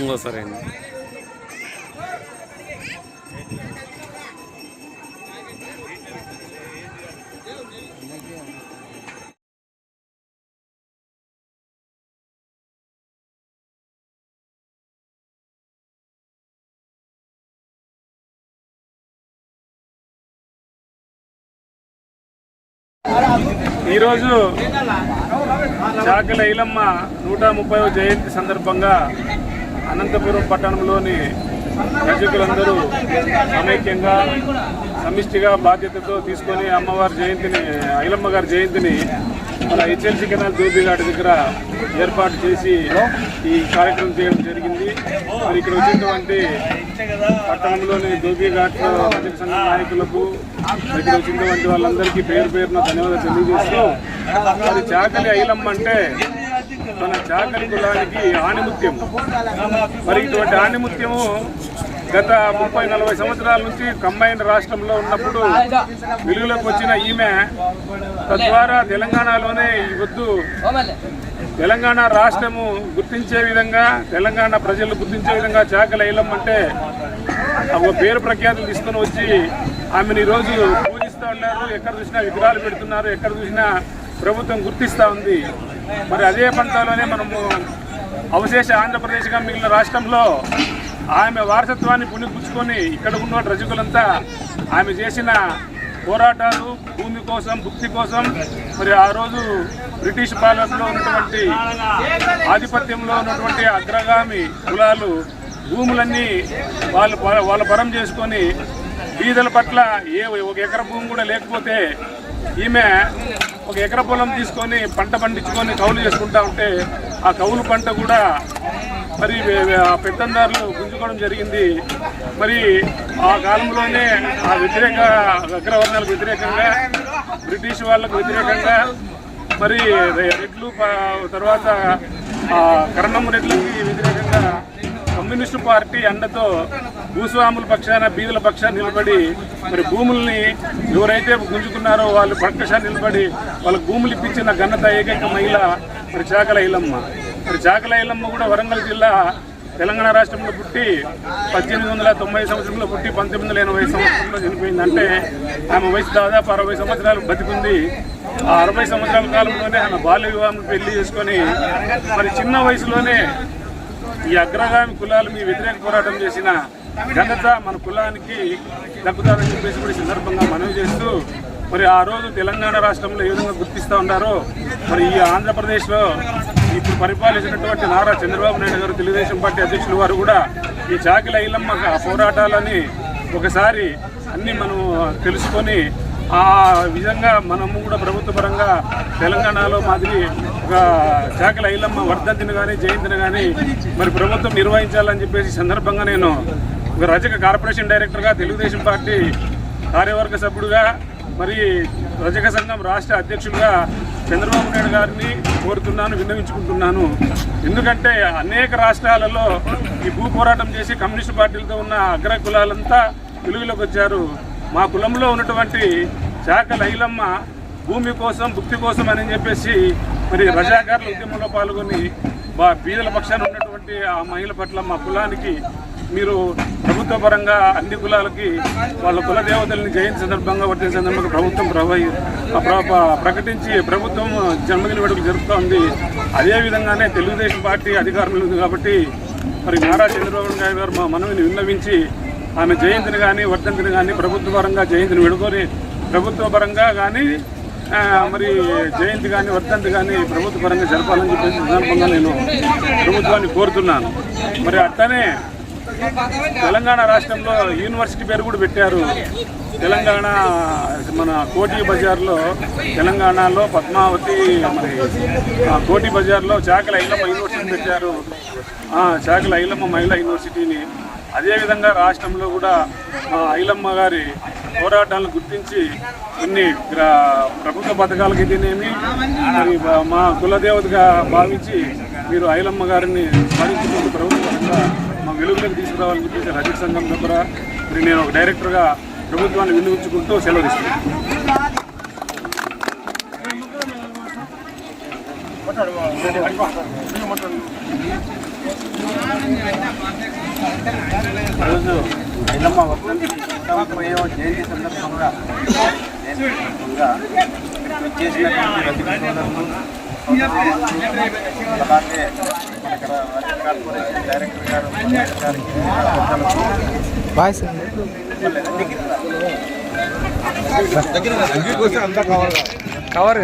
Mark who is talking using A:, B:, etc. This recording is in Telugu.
A: ఇంకోసారి అండి. ఈరోజు చాకల ఐలమ్మ నూట ముప్పై జయంతి సందర్భంగా అనంతపురం పట్టణంలోని ప్రజకులందరూ సమైక్యంగా సమిష్టిగా బాధ్యతతో తీసుకొని అమ్మవారి జయంతిని ఐలమ్మ గారి జయంతిని మన హెచ్ఎల్సి కెనాల్ దూబిఘాట్ దగ్గర ఏర్పాటు చేసి ఈ కార్యక్రమం చేయడం జరిగింది. మరి ఇక్కడ వచ్చినటువంటి పట్టణంలోని దూబిఘాట్ ప్రజల సంఘ నాయకులకు ఇక్కడ వచ్చినటువంటి వాళ్ళందరికీ పేరు పేరున ధన్యవాదాలు తెలియజేస్తూ మరి చాకలి ఐలమ్మ అంటే మన చాకలి కులానికి ఆణిముత్యం మరి ఇటువంటి ఆణిముత్యము గత ముప్పై నలభై సంవత్సరాల నుంచి కంబైన్ రాష్ట్రంలో ఉన్నప్పుడు వెలుగులోకి వచ్చిన ఈమె తద్వారా తెలంగాణలోనే ఈ వద్దు తెలంగాణ రాష్ట్రము గుర్తించే విధంగా తెలంగాణ ప్రజలు గుర్తించే విధంగా చాకలి ఐలమ్మ అంటే ఒక పేరు ప్రఖ్యాతులు తీసుకొని వచ్చి ఆమెను ఈరోజు పూజిస్తూ ఉన్నారు ఎక్కడ చూసినా విగ్రహాలు పెడుతున్నారు ఎక్కడ చూసినా ప్రభుత్వం గుర్తిస్తూ ఉంది. మరి అదే పంటలోనే మనము అవశేష ఆంధ్రప్రదేశ్గా మిగిలిన రాష్ట్రంలో ఆమె వారసత్వాన్ని పుణిపుచ్చుకొని ఇక్కడ ఉన్న రజకులంతా ఆమె చేసిన పోరాటాలు భూమి కోసం భుక్తి కోసం మరి ఆ రోజు బ్రిటిష్ పాలనలో ఉన్నటువంటి ఆధిపత్యంలో ఉన్నటువంటి అగ్రగామి కులాలు భూములన్నీ వాళ్ళు వాళ్ళ పరం చేసుకొని బీదల పట్ల ఏ ఒక ఎకర భూమి కూడా లేకపోతే ఈమె ఒక ఎకర పొలం తీసుకొని పంట పండించుకొని కౌలు చేసుకుంటా ఉంటే ఆ కౌలు పంట కూడా మరి ఆ పెత్తందారులు గుంజుకోవడం జరిగింది. మరి ఆ కాలంలోనే ఆ వ్యతిరేక అగ్రవర్ణాలకు వ్యతిరేకంగా బ్రిటిష్ వాళ్ళకు వ్యతిరేకంగా మరి రెడ్లు తర్వాత కరణం రెడ్లకి వ్యతిరేకంగా కమ్యూనిస్టు పార్టీ అండతో భూస్వాముల పక్షాన బీదుల పక్షాన నిలబడి మరి భూముల్ని ఎవరైతే గుంజుకున్నారో వాళ్ళు పక్షాన నిలబడి వాళ్ళకు భూములు ఇప్పించిన ఘనత ఏకైక మహిళ మరి చాకల ఇల్లమ్మ. మరి చాకల ఇల్లమ్మ కూడా వరంగల్ జిల్లా తెలంగాణ రాష్ట్రంలో పుట్టి పద్దెనిమిది వందల తొంభై సంవత్సరంలో పుట్టి పంతొమ్మిది వందల ఎనభై సంవత్సరంలో చనిపోయిందంటే ఆమె వయసు దాదాపు అరవై సంవత్సరాలు బతికుంది. ఆ అరవై సంవత్సరాల కాలంలోనే ఆమె బాల్య వివాహం పెళ్ళి చేసుకొని మరి చిన్న వయసులోనే ఈ అగ్రగామి కులాలు మీ వ్యతిరేక పోరాటం చేసిన ఘనత మన కులానికి దక్కుతారని చెప్పేసి కూడా సందర్భంగా మనవి చేస్తూ మరి ఆ రోజు తెలంగాణ రాష్ట్రంలో ఏ విధంగా గుర్తిస్తూ ఉన్నారో మరి ఈ ఆంధ్రప్రదేశ్లో ఇప్పుడు పరిపాలించినటువంటి నారా చంద్రబాబు నాయుడు గారు తెలుగుదేశం పార్టీ అధ్యక్షులు వారు కూడా ఈ చాకిల ఐలమ్మ పోరాటాలని ఒకసారి అన్నీ మనం తెలుసుకొని ఆ విధంగా మనము కూడా ప్రభుత్వ పరంగా తెలంగాణలో మాదిరి ఒక చాకల ఐలమ్మ వర్ధంతిని కానీ జయంతిని కానీ మరి ప్రభుత్వం నిర్వహించాలని చెప్పేసి సందర్భంగా నేను ఒక రజక కార్పొరేషన్ డైరెక్టర్గా తెలుగుదేశం పార్టీ కార్యవర్గ సభ్యుడిగా మరి రజక సంఘం రాష్ట్ర అధ్యక్షులుగా చంద్రబాబు నాయుడు గారిని కోరుతున్నాను విన్నవించుకుంటున్నాను. ఎందుకంటే అనేక రాష్ట్రాలలో ఈ భూ పోరాటం చేసి కమ్యూనిస్టు పార్టీలతో ఉన్న అగ్ర కులాలంతా వెలుగులోకి వచ్చారు. మా కులంలో ఉన్నటువంటి శాఖ లైలమ్మ భూమి కోసం భుక్తి కోసం అని చెప్పేసి మరి రజాకారుల ఉద్యమంలో పాల్గొని మా బీదల పక్షాన ఉన్నటువంటి ఆ మహిళ పట్ల మా కులానికి మీరు ప్రభుత్వ పరంగా అన్ని కులాలకి వాళ్ళ కుల దేవతల్ని జయంతి సందర్భంగా వర్తించిన సందర్భంగా ప్రభుత్వం ప్రవహి ప్రకటించి ప్రభుత్వం జన్మదిన వేడుకలు జరుపుతోంది. అదేవిధంగానే తెలుగుదేశం పార్టీ అధికారంలో ఉంది కాబట్టి మరి నారా చంద్రబాబు నాయుడు గారు మా మనవిని విన్నవించి ఆమె జయంతిని కానీ వర్ధంతిని కానీ ప్రభుత్వ పరంగా జయంతిని విడుకొని ప్రభుత్వ పరంగా కానీ మరి జయంతి కానీ వర్ధంతి కానీ ప్రభుత్వ పరంగా జరపాలని చెప్పేసి సందర్భంగా నేను ప్రభుత్వాన్ని కోరుతున్నాను. మరి అట్లనే తెలంగాణ రాష్ట్రంలో యూనివర్సిటీ పేరు కూడా పెట్టారు. తెలంగాణ మన కోటి బజార్లో తెలంగాణలో పద్మావతి మరి కోటి బజార్లో చాకల ఐలమ్మ యూనివర్సిటీ పెట్టారు. చాకల ఐలమ్మ మహిళా యూనివర్సిటీని. అదేవిధంగా రాష్ట్రంలో కూడా ఐలమ్మ గారి పోరాటాలను గుర్తించి కొన్ని గ్రా- ప్రభుత్వ పథకాలకి అయితేనేమి మరి మా కులదేవతగా భావించి మీరు ఐలమ్మ గారిని స్మరించుకుంటూ ప్రభుత్వ వెలుగులోకి తీసుకురావాలని చెప్పేసి రజక సంఘం ద్వారా మరి నేను ఒక డైరెక్టర్గా ప్రభుత్వాన్ని వినియోగించుకుంటూ సెలవు తీసుకున్నాను.
B: రోజు ఇల్లమ్మ వసంతమయ్యో జయంతి సందర్భంగా చేసినటువంటి అలాగే కార్పొరేషన్ డైరెక్టర్ గారు గారికి పెద్దలకు,
C: బాయ్స్
B: దగ్గర
C: కవర్